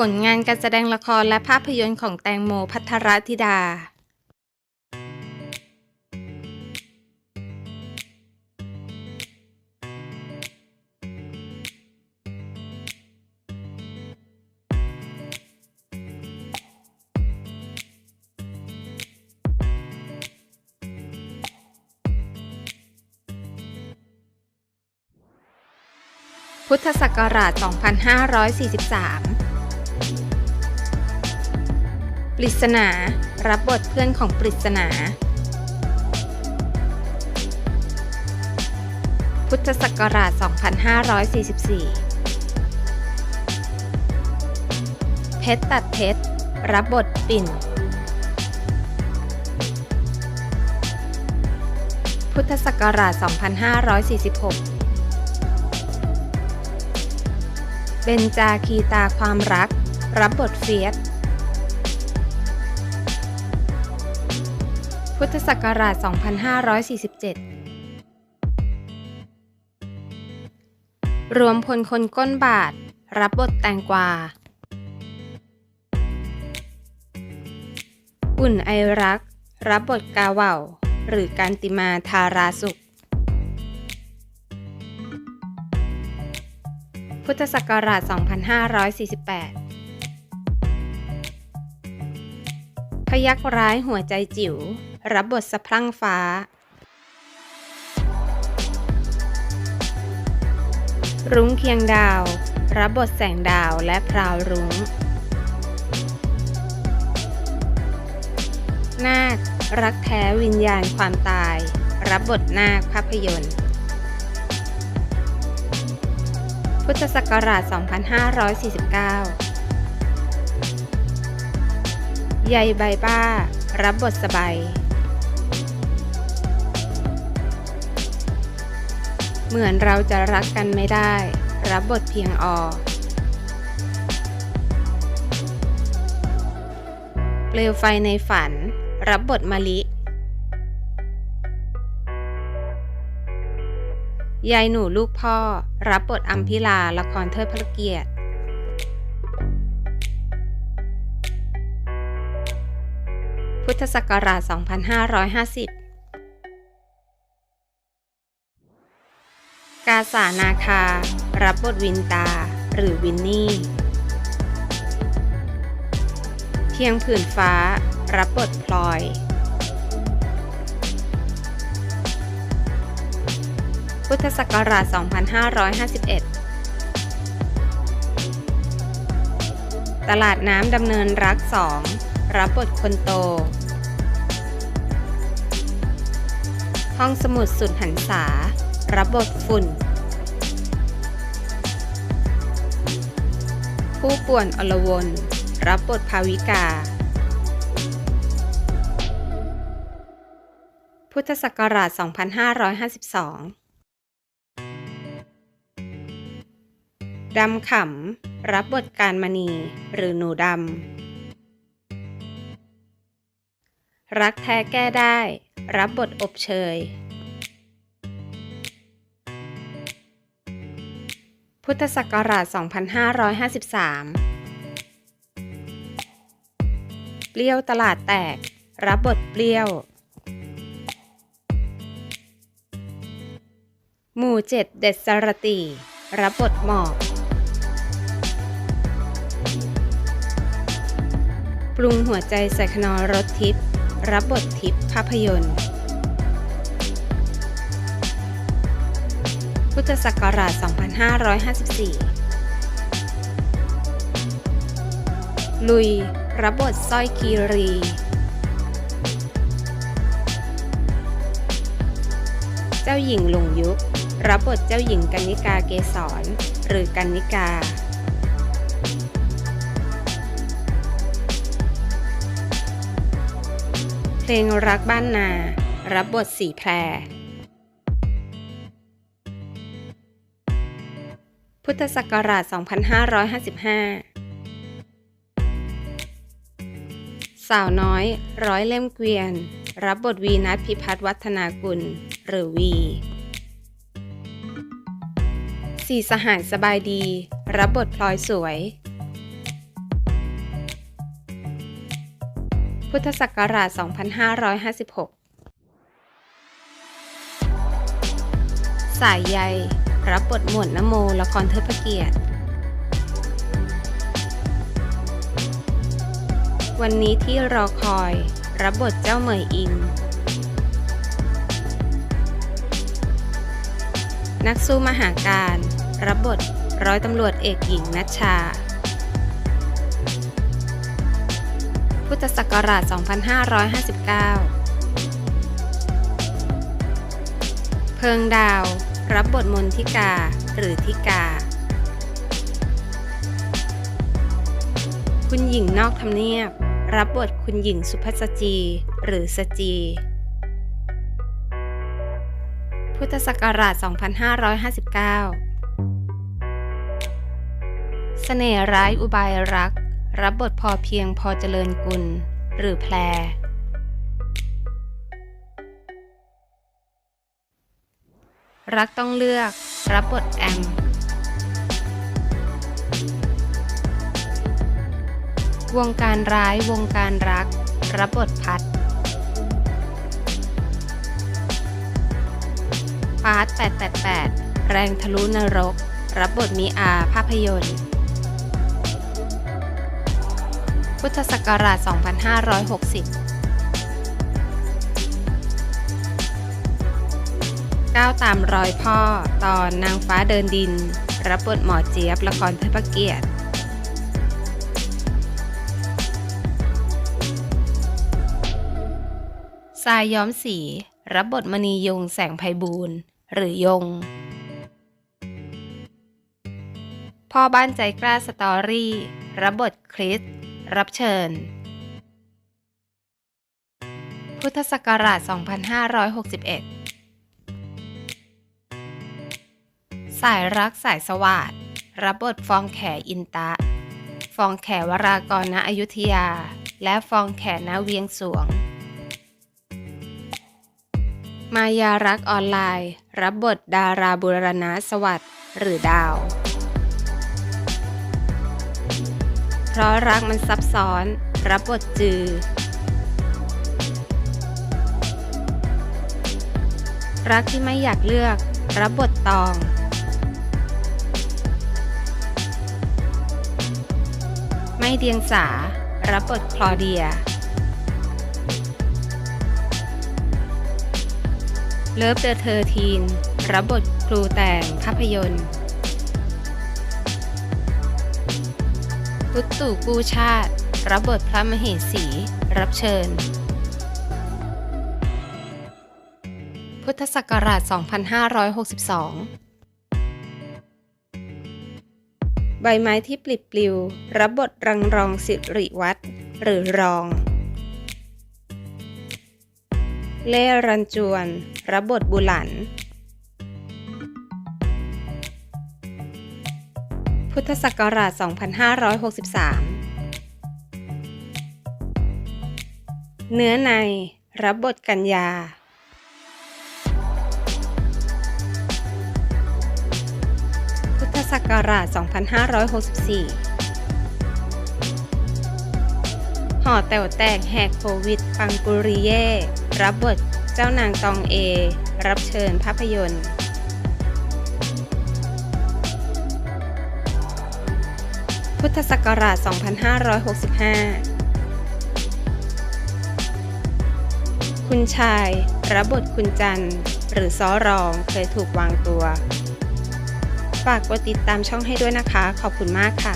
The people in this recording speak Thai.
ผลงานการแสดงละครและภาพยนตร์ของแตงโมพัทรธิดา พุทธศักราช 2543 ปริศนา รับบทเพื่อนของปริศนา พุทธศักราช 2544 เพชรตัดเพชร รับบทปิ่น พุทธศักราช 2546 เบนจาคีตาความรัก รับบทเฟียส พุทธศักราช 2547 รวมพลคนก้นบาท รับบทแตงกวา อุ่นไอรัก รับบทกาเหว่า หรือการติมาทาราสุข พุทธศักราช 2548พยักร้ายหัวใจจิ๋ว รับบทสะพรั่งฟ้ารุ้งเคียงดาว รับบทแสงดาวและพราวรุ้ง นาค รักแท้วิญญาณความตาย รับบทนาคภาพยนตร์ พุทธศักราช 2549 ใยใบบ้า รับบทสบาย เหมือนเราจะรักกันไม่ได้ รับบทเพียงอเปลวไฟในฝัน รับบทมะลิ ยายหนูลูกพ่อ รับบทอัมพิลาละครเทิดพระเกียรติ พุทธศักราช 2550 กาสานาคา รับบทวินตา หรือวินนี่ เพียงผืนฟ้า รับบทพลอย พุทธศักราช 2551ตลาดน้ำดำเนินรักสองรับบทคนโต ห้องสมุดสุดหันษา รับบทฝุ่น ผู้ป่วนอลวน รับบทภาวิกา พุทธศักราช 2552ดำขำ รับบทการมณี หรือหนูดำ รักแท้แก้ได้ รับบทอบเชย พุทธศักราช 2553 เปรี้ยวตลาดแตก รับบทเปรี้ยว หมู่เจ็ดเด็ดสรตี รับบทหมอก ปรุงหัวใจใส่ขนอรถทิพย์รับบททิพย์ภาพยนตร์ ธศักราช 2554 ลุยรับบทสร้อยคีรี เจ้าหญิงหลงยุค รับบทเจ้าหญิงกัญญิกาเกษร หรือกัญญิกาเพลงรักบ้านนา รับบทสีแพร พุทธศักราช 2555 สาวน้อย ร้อยเล่มเกวียน รับบทวีนัทพิพัฒน์วัฒนากุล หรือวี สี่สหายสบายดี รับบทพลอยสวย พุทธศักราช 2556 สายใย รับบทหมวดนโมละครเทิดพระเกียรติ วันนี้ที่รอคอย รับบทเจ้าเหมยอิง นักสู้มหาการ รับบทร้อยตำรวจเอกหญิงนัชชา พุทธศักราช 2559 เพิงดาว รับบทมนทิกาหรือทิกา คุณหญิงนอกทำเนียบ รับบทคุณหญิงสุภัสจี หรือสจี พุทธศักราช 2559 เสน่ห์ร้ายอุบายรัก รับบทพอเพียงพอเจริญกุล หรือแพร รักต้องเลือก รับบทแอม วงการร้ายวงการรัก รับบทพัดปาร์ต888 แรงทะลุนรก รับบทมีอาภาพยนตร์ พุทธศักราช 2560 ก้าวตามรอยพ่อ ตอนนางฟ้าเดินดิน รับบทหมอเจี๊ยบละครเทิดพระเกียรติทรายย้อมสี รับบทมณียงแสงไพบูลย์หรือยง พ่อบ้านใจกล้าสตอรี่ รับบทคริส รับเชิญ พุทธศักราช 2561 สายรักสายสวาดรับบทฟองแขอินตะ ฟองแขวรากรณอยุธยา และฟองแขณเวียงสวง มายารักออนไลน์ รับบทดาราบุรณะสวัสดิ์หรือดาว เพราะรักมันซับซ้อน รับบทจือ รักที่ไม่อยากเลือก รับบทตอง ไม่เดียงสา รับบทคลอเดีย เลิฟเดอะเธอทีน รับบทครูแต่งภาพยนตร์ตุตตู่กู้ชาติ รับบทพระมเหสี รับเชิญ พุทธศักราช 2562 ใบไม้ที่ปลิดปลิว รับบทรังรองสิริวัตรหรือรอง เล่รันจวน รับบทบุหลัน พุทธศักราช 2563 เนื้อใน รับบทกัญญา ศักราช 2564 ห่อแต๋วแตกแหกโควิด ปังปุริเย่ รับบทเจ้านางตองเอ รับเชิญภาพยนตร์พุทธศักราช 2565 คุณชาย รับบทคุณจันทร์หรือซ้อรองเคยถูกวางตัว ฝากกดติดตามช่องให้ด้วยนะคะ ขอบคุณมากค่ะ